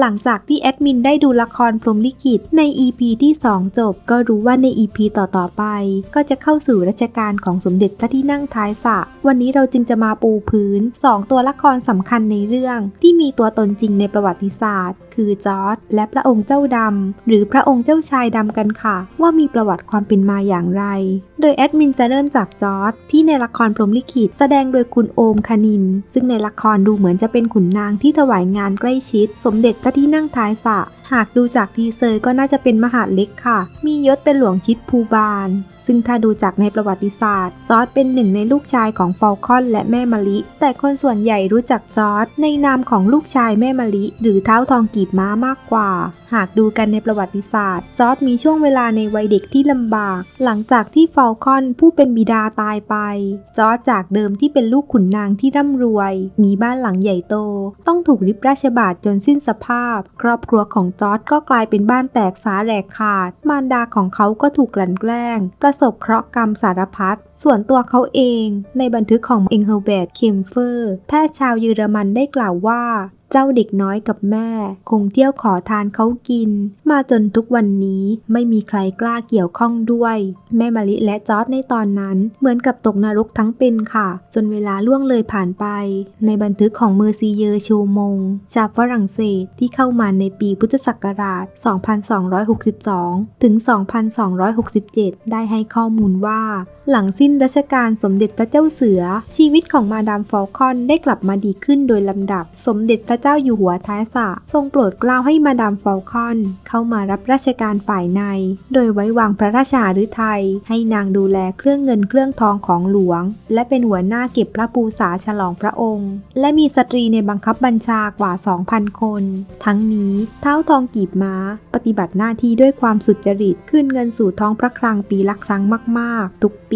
หลังจากที่แอดมินได้ดูละครพรมลิขิตใน EP ที่ 2 จบ ก็รู้ว่าใน EP ต่อๆไป ก็จะเข้าสู่รัชกาลของสมเด็จพระที่นั่งท้ายสระวันนี้เราจึงจะมาปูพื้น 2 ตัวละครสำคัญในเรื่อง ที่มีตัวตนจริงในประวัติศาสตร์ คือจอร์ดและพระองค์เจ้าดำหรือพระองค์เจ้าชายดำกันค่ะ ว่ามีประวัติความเป็นมาอย่างไร โดยแอดมินจะเริ่มจากจอร์ดที่ในละครพรหมลิขิตแสดงโดยคุณโอมคณิน ซึ่งในละครดูเหมือนจะเป็นขุนนางที่ถวายงานใกล้ชิด สมเด็จพระที่นั่งท้ายสระหากดูจากทีเซอร์ก็น่าจะเป็นมหาเล็กค่ะ มียศเป็นหลวงชิดภูบาล ซึ่งถ้าดูจากในประวัติศาสตร์ จอร์ดเป็นหนึ่งในลูกชายของฟอลคอนและแม่มะลิ แต่คนส่วนใหญ่รู้จักจอร์ดในนามของลูกชายแม่มะลิ หรือเท้าทองกีบม้ามากกว่าหากดูกันในประวัติศาสตร์ จอร์ดมีช่วงเวลาในวัยเด็กที่ลำบาก หลังจากที่ฟอลคอนผู้เป็นบิดาตายไป จอร์ดจากเดิมที่เป็นลูกขุนนางที่ร่ำรวย มีบ้านหลังใหญ่โต ต้องถูกริบราชบาทจนสิ้นสภาพ ครอบครัวของจอร์ดก็กลายเป็นบ้านแตกสาแหลกขาด มารดาของเขาก็ถูกกลั่นแกล้ง ประสบเคราะห์กรรมสารพัดส่วนตัวเขาเอง ในบันทึกของเอ็งเฮลเบร์ตเคมเฟอร์ แพทย์ชาวเยอรมันได้กล่าวว่าเจ้าเด็กน้อยกับแม่ คงเที่ยวขอทานเขากิน มาจนทุกวันนี้ไม่มีใครกล้าเกี่ยวข้องด้วย แม่มะลิและจอร์ดในตอนนั้น เหมือนกับตกนรกทั้งเป็นค่ะ จนเวลาล่วงเลยผ่านไป ในบันทึกของเมอร์ซีเยอร์ชูมง ชาวฝรั่งเศสที่เข้ามาในปีพุทธศักราช 2262 ถึง 2267 ได้ให้ข้อมูลว่า หลังสิ้นรัชกาลสมเด็จพระเจ้าเสือ ชีวิตของมาดามฟอลคอนได้กลับมาดีขึ้นโดยลำดับ สมเด็จพระเจ้าอยู่หัวท้ายสะทรงโปรดเกล้าให้มาดามฟอลคอน เข้ามารับราชการฝ่ายใน โดยไว้วางพระราชาฤทัยให้นางดูแลเครื่องเงินเครื่องทองของหลวง และเป็นหัวหน้าเก็บพระปูษาฉลองพระองค์ และมีสตรีในบังคับบัญชากว่า 2,000 คน ทั้งนี้เท้าทองกีบม้า ปฏิบัติหน้าที่ด้วยความสุจริตขึ้นเงินสู่ท้องพระคลังปีละครั้งมาก ๆ ทุกปี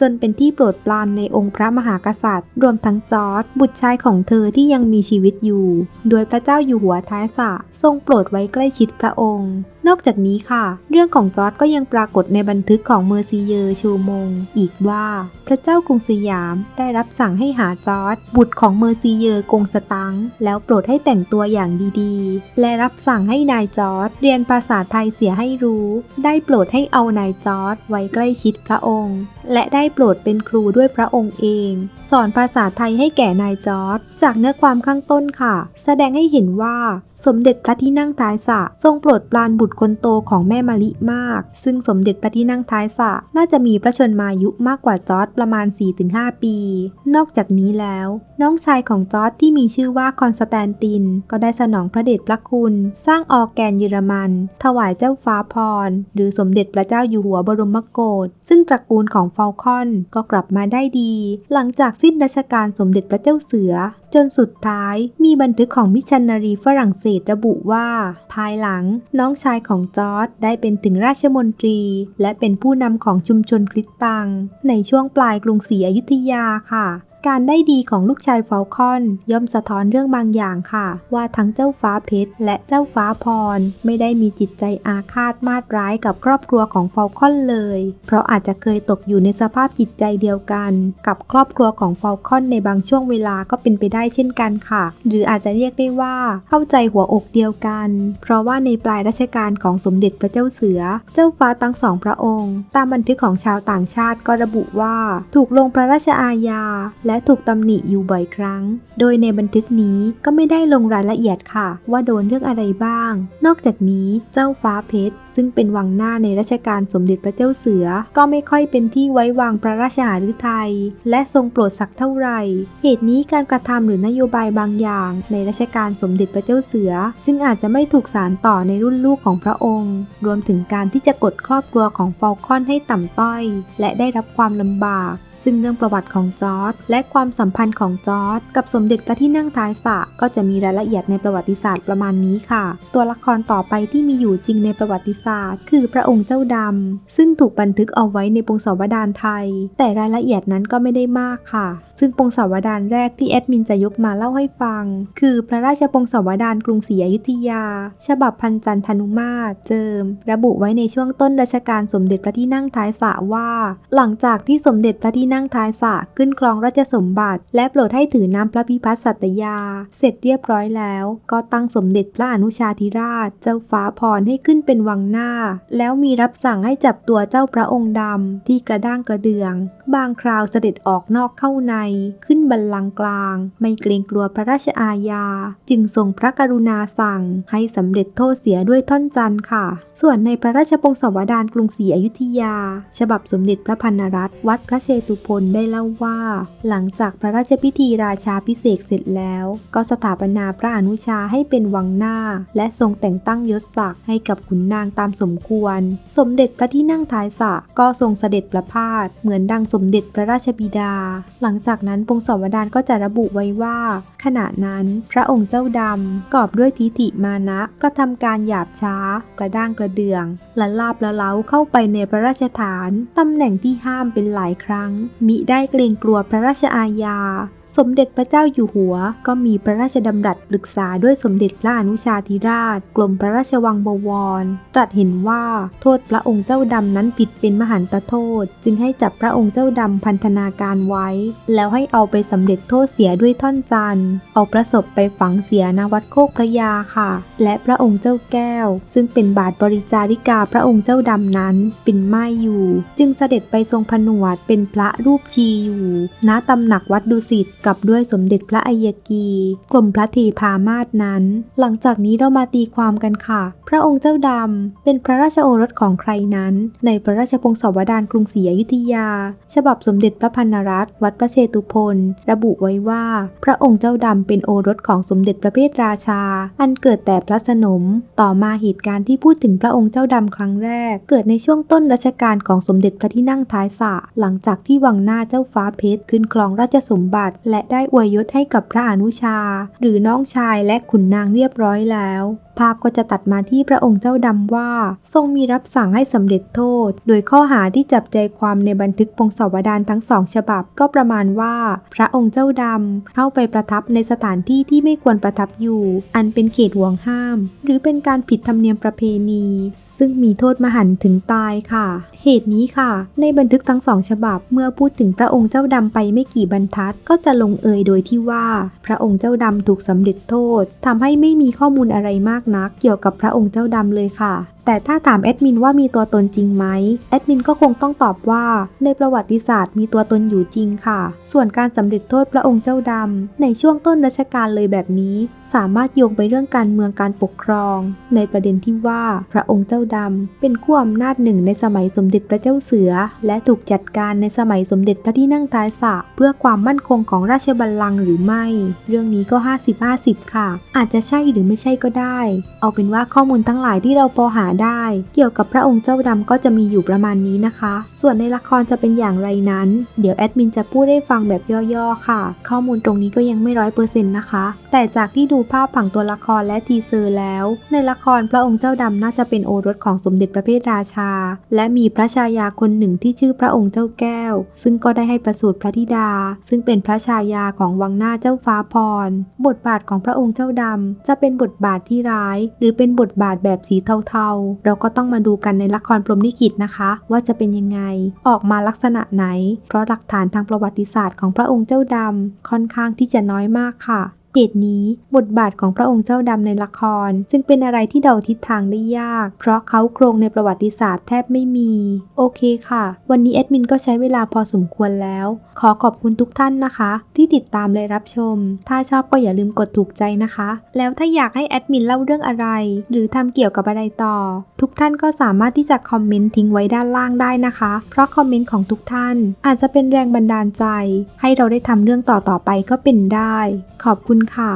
จนเป็นที่โปรดปรานในองค์พระมหากษัตริย์ รวมทั้งจอร์ดบุตรชายของเธอที่ยังมีชีวิตอยู่ โดยพระเจ้าอยู่หัวท้ายสะทรงโปรดไว้ใกล้ชิดพระองค์ นอกจากนี้ค่ะ เรื่องของจอร์ดก็ยังปรากฏในบันทึกของเมอร์ซีเยอร์ชูมง อีกว่า พระเจ้ากรุงสยามได้รับสั่งให้หาจอร์ดบุตรของเมอร์ซีเยอร์กงสตังค์แล้วโปรดให้แต่งตัวอย่างดีๆ และรับสั่งให้นายจอร์ดเรียนภาษาไทยเสียให้รู้ ได้โปรดให้เอานายจอร์ดไว้ใกล้ชิดพระองค์ และได้โปรดเป็นครูด้วยพระองค์เอง สอนภาษาไทยให้แก่นายจอร์ดจากเนื้อความข้างต้นค่ะ แสดงให้เห็นว่าสมเด็จพระที่นั่งท้ายสะทรงโปรดปรานบุตรคนโตของแม่มะลิมาก ซึ่งสมเด็จพระที่นั่งท้ายสะน่าจะมีพระชนมายุมากกว่าจอร์ดประมาณ 4-5 ปี นอกจากนี้แล้ว น้องชายของจอร์ดที่มีชื่อว่าคอนสแตนติน ก็ได้สนองพระเดชพระคุณ สร้างออแกนเยอรมัน ถวายเจ้าฟ้าพร หรือสมเด็จพระเจ้าอยู่หัวบรมโกศซึ่งตระกูลของฟอลคอนก็กลับมาได้ดี หลังจากสิ้นรัชกาลสมเด็จพระเจ้าเสือ จนสุดท้ายมีบันทึกของมิชชันนารีฝรั่งเศสระบุว่า ภายหลังน้องชายของจอร์ดได้เป็นถึงราชมนตรี และเป็นผู้นำของชุมชนคริสตัง ในช่วงปลายกรุงศรีอยุธยาค่ะ การได้ดีของลูกชายฟอลคอน ย่อมสะท้อนเรื่องบางอย่างค่ะ ว่าทั้งเจ้าฟ้าเพชรและเจ้าฟ้าพร ไม่ได้มีจิตใจอาฆาตมาดร้ายกับครอบครัวของฟอลคอนเลย เพราะอาจจะเคยตกอยู่ในสภาพจิตใจเดียวกัน กับครอบครัวของฟอลคอนในบางช่วงเวลาก็เป็นไปได้เช่นกันค่ะ หรืออาจจะเรียกได้ว่าเข้าใจหัวอกเดียวกัน เพราะว่าในปลายรัชกาลของสมเด็จพระเจ้าเสือ เจ้าฟ้าทั้งสองพระองค์ ตามบันทึกของชาวต่างชาติก็ระบุว่า ถูกลงพระราชอาญาและและถูกตำหนิอยู่บ่อยครั้ง โดยในบันทึกนี้ก็ไม่ได้ลงรายละเอียดค่ะ ว่าโดนเรื่องอะไรบ้าง นอกจากนี้เจ้าฟ้าเพชร ซึ่งเป็นวังหน้าในรัชกาลสมเด็จพระเจ้าเสือ ก็ไม่ค่อยเป็นที่ไว้วางพระราชาฤทัยและทรงโปรดสักเท่าไหร่ เหตุนี้การกระทำหรือนโยบายบางอย่าง ในรัชกาลสมเด็จพระเจ้าเสือจึงอาจจะไม่ถูกสานต่อในรุ่นลูกของพระองค์ รวมถึงการที่จะกดครอบครัวของฟอลคอนให้ต่ำต้อย และได้รับความลำบาก ซึ่งเรื่องประวัติของจอร์ดและความสัมพันธ์ของจอร์ดกับสมเด็จพระที่นั่งท้ายสระก็จะมีรายละเอียดในประวัติศาสตร์ประมาณนี้ค่ะ ตัวละครต่อไปที่มีอยู่จริงในประวัติศาสตร์ คือพระองค์เจ้าดำ ซึ่งถูกบันทึกเอาไว้ในปงศาวดารไทย แต่รายละเอียดนั้นก็ไม่ได้มากค่ะ ซึ่งปงศาวดารแรกที่แอดมินจะยกมาเล่าให้ฟัง คือพระราชปงศาวดารกรุงศรีอยุธยา ฉบับพันจันทนุมาตรเจิม ระบุไว้ในช่วงต้นรัชกาลสมเด็จพระที่นั่งท้ายสระว่า หลังจากที่สมเด็จพระที่ที่นั่งท้ายสะขึ้นครองราชสมบัติ และโปรดให้ถือน้ำพระพิพัฒน์สัตยา เสร็จเรียบร้อยแล้ว ก็ตั้งสมเด็จพระอนุชาธิราช เจ้าฟ้าพรให้ขึ้นเป็นวังหน้า แล้วมีรับสั่งให้จับตัวเจ้าพระองค์ดำที่กระด้างกระเดือง บางคราวเสด็จออกนอกเข้าในขึ้น บัลลังก์กลาง ไม่เกรงกลัวพระราชอาญา จึงทรงพระกรุณาสั่งให้สำเร็จโทษเสียด้วยท่อนจันทร์ค่ะ ส่วนในพระราชปงศาวดารกรุงศรีอยุธยา ฉบับสมเด็จพระพันรัตน์วัดพระเชตุพนได้เล่าว่า หลังจากพระราชพิธีราชาพิเศษเสร็จแล้ว ก็สถาปนาพระอนุชาให้เป็นวังหน้า และทรงแต่งตั้งยศศักดิ์ให้กับขุนนางตามสมควร สมเด็จพระที่นั่งท้ายสะก็ทรงเสด็จประพาสเหมือนดังสมเด็จพระราชบิดา หลังจากนั้นปงศาวดานก็จะระบุไว้ว่า ขณะนั้นพระองค์เจ้าดำกอบด้วยทิฐิมานะกระทำการหยาบช้า กระด้างกระเดือง และลาบละเล้าเข้าไปในพระราชฐานตำแหน่งที่ห้ามเป็นหลายครั้ง มิได้เกรงกลัวพระราชอาญา สมเด็จพระเจ้าอยู่หัว ก็มีพระราชดำรัสปรึกษาด้วยสมเด็จพระอนุชาธิราช กรมพระราชวังบวร ตรัสเห็นว่าโทษพระองค์เจ้าดำนั้นผิดเป็นมหันตโทษ จึงให้จับพระองค์เจ้าดำพันธนาการไว้ แล้วให้เอาไปสำเร็จโทษเสียด้วยท่อนจันทร์เอาประศพไปฝังเสียณวัดโคกพระยาค่ะ และพระองค์เจ้าแก้ว ซึ่งเป็นบาทบริจาริกาพระองค์เจ้าดำนั้น เป็นไม้อยู่ จึงเสด็จไปทรงผนวดเป็นพระรูปชีอยู่ ณตำหนักวัดดุสิตกับด้วยสมเด็จพระอัยกีกรมพระเทพามาศนั้น หลังจากนี้เรามาตีความกันค่ะ พระองค์เจ้าดำเป็นพระราชโอรสของใครนั้น ในพระราชพงศาวดารกรุงศรีอยุธยา ฉบับสมเด็จพระพันนรัตน์วัดพระเชตุพนระบุไว้ว่า พระองค์เจ้าดำเป็นโอรสของสมเด็จพระเพทราชา อันเกิดแต่พระสนม ต่อมาเหตุการณ์ที่พูดถึงพระองค์เจ้าดำครั้งแรก เกิดในช่วงต้นรัชกาลของสมเด็จพระที่นั่งท้ายสะหลังจากที่วังหน้าเจ้าฟ้าเพชรขึ้นครองราชสมบัติและได้อวยยศให้กับพระอนุชา หรือน้องชายและขุนนางเรียบร้อยแล้ว ภาพก็จะตัดมาที่พระองค์เจ้าดำว่า ทรงมีรับสั่งให้สำเร็จโทษ โดยข้อหาที่จับใจความในบันทึกพงศาวดารทั้งสองฉบับก็ประมาณว่า พระองค์เจ้าดำเข้าไปประทับในสถานที่ที่ไม่ควรประทับอยู่ อันเป็นเขตห่วงห้าม หรือเป็นการผิดธรรมเนียมประเพณี ซึ่งมีโทษมหันต์ถึงตายค่ะ เหตุนี้ค่ะ ในบันทึกทั้งสองฉบับ เมื่อพูดถึงพระองค์เจ้าดำไปไม่กี่บรรทัด ก็จะลงเอยโดยที่ว่า พระองค์เจ้าดำถูกสำเร็จโทษทำให้ไม่มีข้อมูลอะไรมากนักเกี่ยวกับพระองค์เจ้าดำเลยค่ะ แต่ถ้าถามแอดมินว่ามีตัวตนจริงไหมแอดมินก็คงต้องตอบว่า ในประวัติศาสตร์มีตัวตนอยู่จริงค่ะ ส่วนการสำเร็จโทษพระองค์เจ้าดำในช่วงต้นรัชกาลเลยแบบนี้ สามารถโยงไปเรื่องการเมืองการปกครอง ในประเด็นที่ว่าพระองค์เจ้าดำเป็นขั้วอำนาจหนึ่งในสมัยสมเด็จพระเจ้าเสือ และถูกจัดการในสมัยสมเด็จพระที่นั่งท้ายสระเพื่อความมั่นคงของราชบัลลังก์หรือไม่ เรื่องนี้ก็ 50-50 ค่ะ อาจจะใช่หรือไม่ใช่ก็ได้เอาเป็นว่าข้อมูลทั้งหลายที่เราพอหาได้ เกี่ยวกับพระองค์เจ้าดำก็จะมีอยู่ประมาณนี้นะคะ ส่วนในละครจะเป็นอย่างไรนั้น เดี๋ยวแอดมินจะพูดให้ฟังแบบย่อๆค่ะ ข้อมูลตรงนี้ก็ยังไม่ร้อยเปอร์เซ็นต์นะคะ แต่จากที่ดูภาพผังตัวละครและทีเซอร์แล้ว ในละครพระองค์เจ้าดำน่าจะเป็นโอรสของสมเด็จพระเพทราชา และมีพระชายาคนหนึ่งที่ชื่อพระองค์เจ้าแก้ว ซึ่งก็ได้ให้ประสูติพระธิดา ซึ่งเป็นพระชายาของวังหน้าเจ้าฟ้าพร บทบาทของพระองค์เจ้าดำ จะเป็นบทบาทที่ร้าย หรือเป็นบทบาทแบบสีเทาๆ เราก็ต้องมาดูกันในละครพรหมลิขิตนะคะ ว่าจะเป็นยังไง ออกมาลักษณะไหน เพราะหลักฐานทางประวัติศาสตร์ของพระองค์เจ้าดำค่อนข้างที่จะน้อยมากค่ะ เหตุนี้บทบาทของพระองค์เจ้าดำในละคร จึงเป็นอะไรที่เดาทิศทางได้ยาก เพราะเขาโครงในประวัติศาสตร์แทบไม่มี โอเคค่ะ วันนี้แอดมินก็ใช้เวลาพอสมควรแล้ว ขอขอบคุณทุกท่านนะคะ ที่ติดตามและรับชม ถ้าชอบก็อย่าลืมกดถูกใจนะคะ แล้วถ้าอยากให้แอดมินเล่าเรื่องอะไร หรือทำเกี่ยวกับอะไรต่อ ทุกท่านก็สามารถที่จะคอมเมนต์ทิ้งไว้ด้านล่างได้นะคะ เพราะคอมเมนต์ของทุกท่าน อาจจะเป็นแรงบันดาลใจ ให้เราได้ทำเรื่องต่อๆไปก็เป็นได้ ขอบคุณค่ะ